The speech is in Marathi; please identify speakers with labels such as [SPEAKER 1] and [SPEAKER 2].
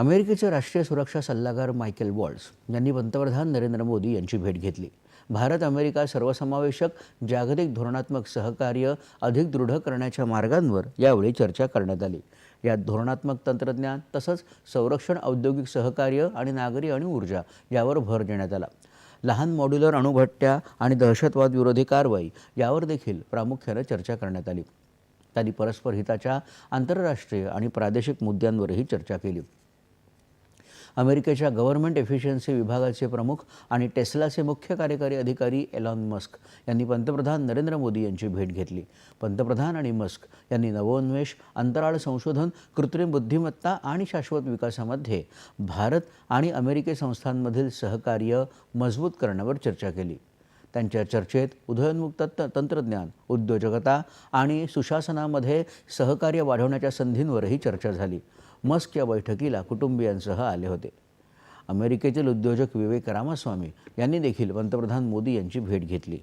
[SPEAKER 1] अमेरिकेचे राष्ट्रीय सुरक्षा सल्लागार मायकेल वॉल्स यांनी पंतप्रधान नरेंद्र मोदी यांची भेट घेतली. भारत अमेरिका सर्वसमावेशक जागतिक धोरणात्मक सहकार्य अधिक दृढ करण्याच्या मार्गांवर यावेळी चर्चा करण्यात आली. यात धोरणात्मक तंत्रज्ञान तसंच संरक्षण औद्योगिक सहकार्य आणि नागरी आणि ऊर्जा यावर भर देण्यात आला. लहान मॉड्युलर अणुभट्ट्या आणि दहशतवाद विरोधी कारवाई यावर देखील प्रामुख्यानं चर्चा करण्यात आली. त्यांनी परस्पर हिताच्या आंतरराष्ट्रीय आणि प्रादेशिक मुद्द्यांवरही चर्चा केली. अमेरिकेच्या गव्हर्नमेंट एफिशियन्सी विभागाचे प्रमुख आणि टेस्लाचे मुख्य कार्यकारी अधिकारी एलॉन मस्क यांनी पंतप्रधान नरेंद्र मोदी यांची भेट घेतली. पंतप्रधान आणि मस्क यांनी नवोन्मेष अंतराळ संशोधन कृत्रिम बुद्धिमत्ता आणि शाश्वत विकासामध्ये भारत आणि अमेरिकी संस्थांमधील सहकार्य मजबूत करण्यावर चर्चा केली. त्यांच्या चर्चेत उदयोन्मुख तंत्रज्ञान उद्योजकता आणि सुशासनामध्ये सहकार्य वाढवण्याच्या संधींवरही चर्चा झाली. मस्क या बैठकीला कुटुंबियांसह आले होते. अमेरिकेतील उद्योजक विवेक रामास्वामी यांनी देखील पंतप्रधान मोदी यांची भेट घेतली.